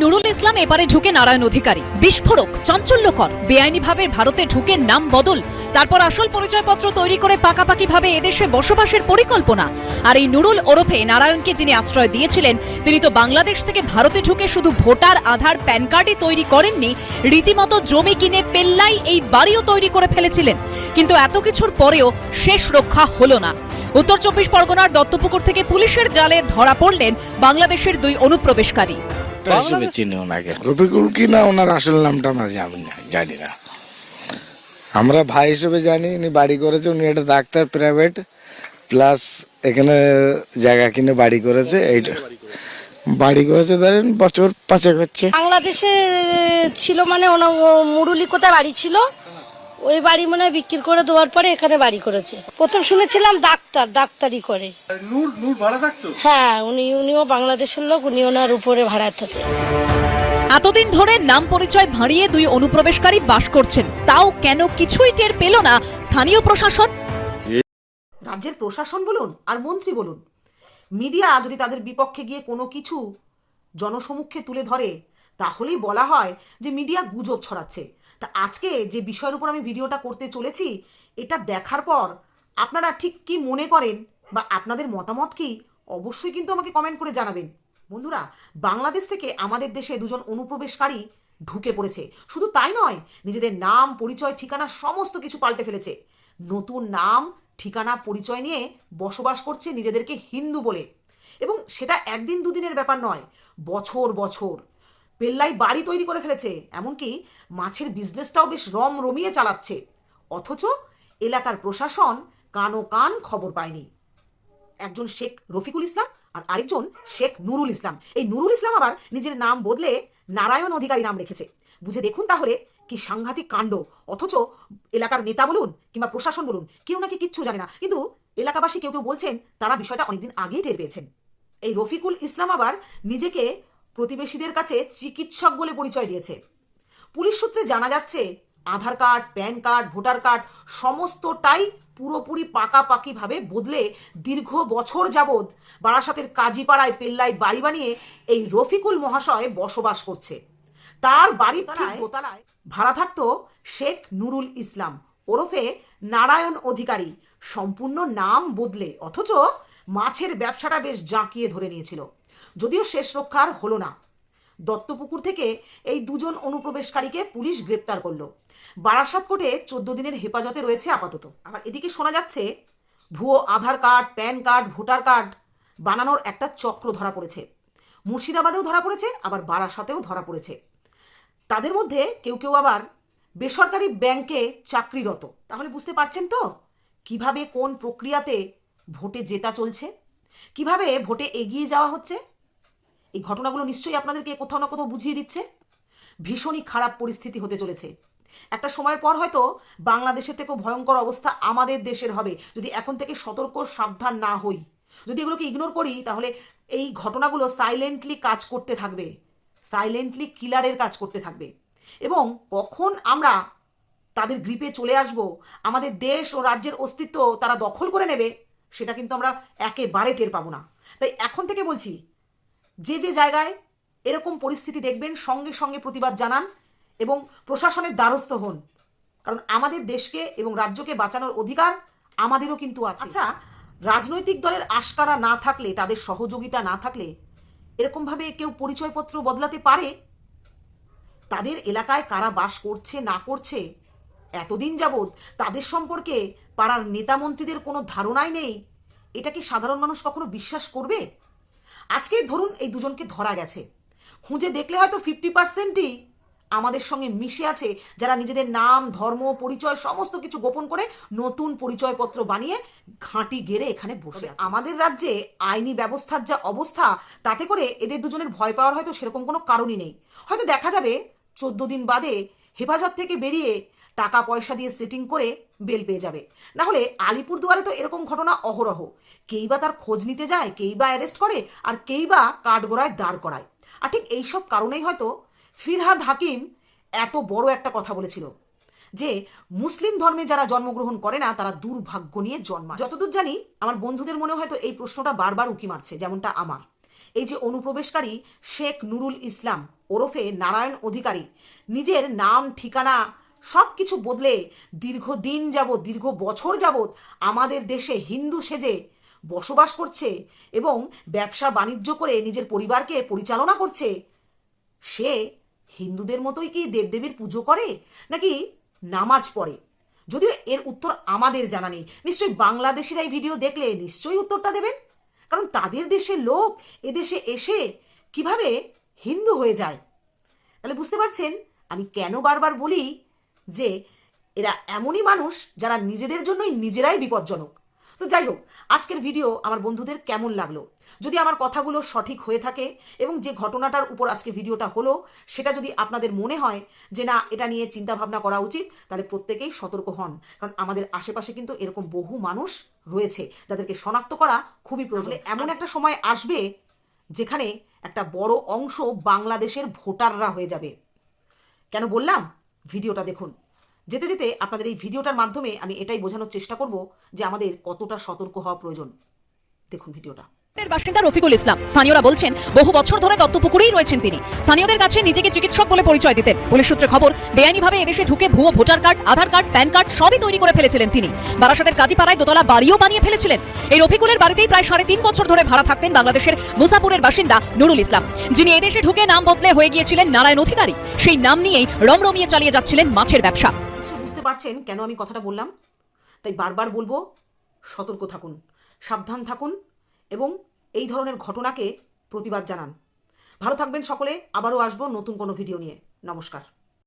নুরুল ইসলাম এবারে ঢুকে নারায়ণ অধিকারী। বিস্ফোরক, চাঞ্চল্যকর। বেআইনিভাবে ভারতে ঢুকে নাম বদল। তারপর আসল পরিচয়পত্র তৈরি করে পাকাপাকিভাবে এদেশে বসবাসের পরিকল্পনা। আর এই নুরুল ওরফে নারায়ণকে যিনি আশ্রয় দিয়েছিলেন, তিনি তো বাংলাদেশ থেকে ভারতে ঢুকে শুধু ভোটার, আধার, প্যান কার্ডই তৈরি করেননি, রীতিমতো জমি কিনে পেল্লাই এই বাড়িও তৈরি করে ফেলেছিলেন। কিন্তু এত কিছুর পরেও শেষ রক্ষা হলো না। উত্তর চব্বিশ পরগনার দত্তপুকুর থেকে পুলিশের জালে ধরা পড়লেন বাংলাদেশের দুই অনুপ্রবেশকারী। হিসেবে চিনি ওনাকে। রফিকুল কি না ওনার আসল নামটা আমরা জানি না জানি না। আমরা ভাই হিসেবে জানি উনি বাড়ি করেছে উনি একটা ডাক্তার প্রাইভেট প্লাস এখানে জায়গা কিনে বাড়ি করেছে এইটা বাড়ি করেছে ধরেন বছর পাঁচেক হচ্ছে। বাংলাদেশে ছিল মানে ওনার মুরুলি কোথায় বাড়ি ছিল? ওই বাড়ি মনে হয় বিক্রি করে দেওয়ার পরে এখানে বাড়ি করেছে। প্রথম শুনেছিলাম ডাক্তার ডাক্তারি করে। নূর নূর ভাড়া থাকতো? হ্যাঁ উনি উনিও বাংলাদেশের লোক উনি ওনার উপরে ভাড়া থাকে। এতদিন ধরে নাম পরিচয় ভাঁড়িয়ে দুই অনুপ্রবেশকারী বাস করছেন। তাও কেন কিছুই টের পেল না স্থানীয় প্রশাসন? রাজ্যের প্রশাসন বলুন আর মন্ত্রী বলুন। মিডিয়া যদি তাদের বিপক্ষে গিয়ে কোনো কিছু জনসমক্ষে তুলে ধরে তাহলেই বলা হয় যে মিডিয়া গুজব ছড়াচ্ছে। তা আজকে যে বিষয়ের উপর আমি ভিডিওটা করতে চলেছি, এটা দেখার পর আপনারা ঠিক কি মনে করেন বা আপনাদের মতামত কি, অবশ্যই কিন্তু আমাকে কমেন্ট করে জানাবেন। বন্ধুরা, বাংলাদেশ থেকে আমাদের দেশে দুজন অনুপ্রবেশকারী ঢুকে পড়েছে। শুধু তাই নয়, নিজেদের নাম, পরিচয়, ঠিকানা সমস্ত কিছু পাল্টে ফেলেছে। নতুন নাম, ঠিকানা, পরিচয় নিয়ে বসবাস করছে নিজেদেরকে হিন্দু বলে। এবং সেটা একদিন দুদিনের ব্যাপার নয়, বছর বছর। পেল্লাই বাড়ি তৈরি করে ফেলেছে। এমনকি মাছের বিজনেসটাও বেশ রম রমিয়ে চালাচ্ছে। অথচ এলাকার প্রশাসন কানো কান খবর পায়নি। একজন শেখ রফিকুল ইসলাম আর আরেকজন শেখ নুরুল ইসলাম। এই নুরুল ইসলাম আবার নিজের নাম বদলে নারায়ণ অধিকারী নাম রেখেছে। বুঝে দেখুন তাহলে কি সাংঘাতিক কাণ্ড। অথচ এলাকার নেতা বলুন কিংবা প্রশাসন বলুন, কেউ নাকি কিচ্ছু জানে না। কিন্তু এলাকাবাসী কেউ কেউ বলছেন, তারা বিষয়টা অনেকদিন আগেই টের পেয়েছেন। এই রফিকুল ইসলাম আবার নিজেকে প্রতিবেশীদের কাছে চিকিৎসক বলে পরিচয় দিয়েছে। পুলিশ সূত্রে জানা যাচ্ছে Aadhaar card PAN card voter card সমস্তটাই পুরোপুরি পাকাপাকিভাবে বদলে দীর্ঘ বছর যাবৎ বারাসাতের কাজীপাড়ায় পেল্লায় বাড়ি বানিয়ে এই রফিকুল মহাশয় বসবাস করছে। তার বাড়ির দোতলায় ভাড়া থাকতো শেখ নুরুল ইসলাম। ওরফে নারায়ণ অধিকারী। সম্পূর্ণ নাম বদলে অথচ মাছের ব্যবসাটা বেশ জাঁকিয়ে ধরে নিয়েছিল। যদিও শেষ রক্ষার হলো না। দত্তপুকুর থেকে এই দুজন অনুপ্রবেশকারীকে পুলিশ গ্রেপ্তার করল। বারাসাত কোর্টে চোদ্দ দিনের হেফাজতে রয়েছে আপাতত। আবার এদিকে শোনা যাচ্ছে, ভুয়ো Aadhaar card, PAN card, voter card বানানোর একটা চক্র ধরা পড়েছে। মুর্শিদাবাদেও ধরা পড়েছে, আবার বারাসাতেও ধরা পড়েছে। তাদের মধ্যে কেউ কেউ আবার বেসরকারি ব্যাংকে চাকরিরত। তাহলে বুঝতে পারছেন তো, কীভাবে কোন প্রক্রিয়াতে ভোটে জেতা চলছে? কীভাবে ভোটে এগিয়ে যাওয়া হচ্ছে? এই ঘটনাগুলো নিশ্চয়ই আপনাদেরকে কোথাও না কোথাও বুঝিয়ে দিচ্ছে। ভীষণই খারাপ পরিস্থিতি হতে চলেছে। একটা সময়ের পর হয়তো বাংলাদেশের থেকেও ভয়ঙ্কর অবস্থা আমাদের দেশের হবে। যদি এখন থেকে সতর্ক, সাবধান না হই। যদি এগুলোকে ইগনোর করি, তাহলে এই ঘটনাগুলো সাইলেন্টলি কাজ করতে থাকবে। সাইলেন্টলি কিলারের কাজ করতে থাকবে। এবং কখন আমরা তাদের গ্রিপে চলে আসব, আমাদের দেশ ও রাজ্যের অস্তিত্ব তারা দখল করে নেবে, সেটা কিন্তু আমরা একেবারে টের পাবো না। তাই এখন থেকে বলছি যে যে জায়গায় এরকম পরিস্থিতি দেখবেন, সঙ্গে সঙ্গে প্রতিবাদ জানান এবং প্রশাসনের দ্বারস্থ হন। কারণ আমাদের দেশকে এবং রাজ্যকে বাঁচানোর অধিকার আমাদেরও কিন্তু আছে। আচ্ছা রাজনৈতিক দলের আশকারা না থাকলে, তাদের সহযোগিতা না থাকলে এরকমভাবে কেউ পরিচয়পত্র বদলাতে পারে? তাদের এলাকায় কারা বাস করছে, না করছে, এতদিন যাবৎ তাদের সম্পর্কে পাড়ার নেতা মন্ত্রীদের কোনো ধারণাই নেই। এটা কি সাধারণ মানুষ কখনো বিশ্বাস করবে? আজকে ধরুন এই দুজনকে ধরা গেছে। খুঁজে দেখলে হয়তো ফিফটি পার্সেন্টই আমাদের সঙ্গে মিশে আছে যারা নিজেদের নাম ধর্ম পরিচয় সমস্ত কিছু গোপন করে নতুন পরিচয়পত্র বানিয়ে ঘাঁটি গেড়ে এখানে বসে আমাদের রাজ্যে আইনি ব্যবস্থার যা অবস্থা তাতে করে এদের দুজনের ভয় পাওয়ার হয়তো সেরকম কোনো কারণই নেই। হয়তো দেখা যাবে চোদ্দ দিন বাদে হেফাজত থেকে বেরিয়ে টাকা পয়সা দিয়ে সেটিং করে বেল পেয়ে যাবে। না হলে আলিপুরদুয়ারে তো এরকম ঘটনা অহরহ। কেই বা তার খোঁজ নিতে যায়, কেই বা অ্যারেস্ট করে, আর কেই বা কাঠগোড়ায় দাঁড় করায়। আর ঠিক এইসব কারণেই হয়তো ফিরহাদ হাকিম এত বড় একটা কথা বলেছিল, যে মুসলিম ধর্মে যারা জন্মগ্রহণ করে না, তারা দুর্ভাগ্য নিয়ে জন্মায়। যতদূর জানি, আমার বন্ধুদের মনে হয়তো এই প্রশ্নটা বারবার উকি মারছে, যেমনটা আমার। এই যে অনুপ্রবেশকারী শেখ নুরুল ইসলাম ওরফে নারায়ণ অধিকারী, নিজের নাম, ঠিকানা সব কিছু বদলে দীর্ঘদিন যাবৎ, দীর্ঘ বছর যাবৎ আমাদের দেশে হিন্দু সেজে বসবাস করছে এবং ব্যবসা বাণিজ্য করে নিজের পরিবারকে পরিচালনা করছে। সে হিন্দুদের মতোই কি দেবদেবীর পুজো করে, নাকি নামাজ পড়ে? যদিও এর উত্তর আমাদের জানা নেই। নিশ্চয়ই বাংলাদেশিরা এই ভিডিও দেখলে নিশ্চয়ই উত্তরটা দেবেন। কারণ তাদের দেশের লোক এদেশে এসে কীভাবে হিন্দু হয়ে যায়? তাহলে বুঝতে পারছেন আমি কেন বারবার বলি যে এরা এমনই মানুষ যারা নিজেদের জন্যই নিজেরাই বিপজ্জনক। তো যাই হোক আজকের ভিডিও আমার বন্ধুদের কেমন লাগল? যদি আমার কথাগুলো সঠিক হয়ে থাকে এবং যে ঘটনাটার উপর আজকে ভিডিওটা হলো সেটা যদি আপনাদের মনে হয় যে না এটা নিয়ে চিন্তা ভাবনা করা উচিত তাহলে প্রত্যেকেই সতর্ক হন। কারণ আমাদের আশেপাশে কিন্তু এরকম বহু মানুষ রয়েছে যাদেরকে শনাক্ত করা খুবই প্রয়োজন। এমন একটা সময় আসবে যেখানে একটা বড় অংশ বাংলাদেশের ভোটাররা হয়ে যাবে। কেন বললাম? ভিডিওটা দেখুন। যেতে যেতে আপনাদের এই ভিডিওটার মাধ্যমে আমি এটাই বোঝানোর চেষ্টা করব যে আমাদের কতটা সতর্ক হওয়া প্রয়োজন। দেখুন ভিডিওটা। বাসিন্দা রফিকুল ইসলাম। স্থানীয়রা বলছেন, বহু বছর ধরে দত্তপুকুরেই রয়েছেন তিনি। স্থানীয়দের কাছে নিজেকে চিকিৎসক বলে পরিচয় দিতেন। পুলিশ সূত্রে খবর, বেআইনিভাবে এদেশে ঢুকে ভুয়ো voter card, Aadhaar card, PAN card সবই তৈরি করে ফেলেছিলেন তিনি। বারাসাতের কাজীপাড়ায় দোতলা বাড়িও বানিয়ে ফেলেছিলেন। এই রফিকুলের বাড়িতেই প্রায় সাড়ে তিন বছর ধরে ভাড়া থাকতেন বাংলাদেশের মুসাপুরের বাসিন্দা নুরুল ইসলাম। যিনি এদেশে ঢুকে নাম বদলে হয়ে গিয়েছিলেন নারায়ণ অধিকারী। সেই নাম নিয়েই রমরমিয়ে চালিয়ে যাচ্ছিলেন মাছের ব্যবসা। বুঝতে পারছেন কেন আমি কথাটা বললাম? তাই বারবার বলব, সতর্ক থাকুন, সাবধান থাকুন এবং এই ধরনের ঘটনাকে প্রতিবাদ জানান। ভালো থাকবেন সকলে, আবারও আসব নতুন কোনো ভিডিও নিয়ে। নমস্কার।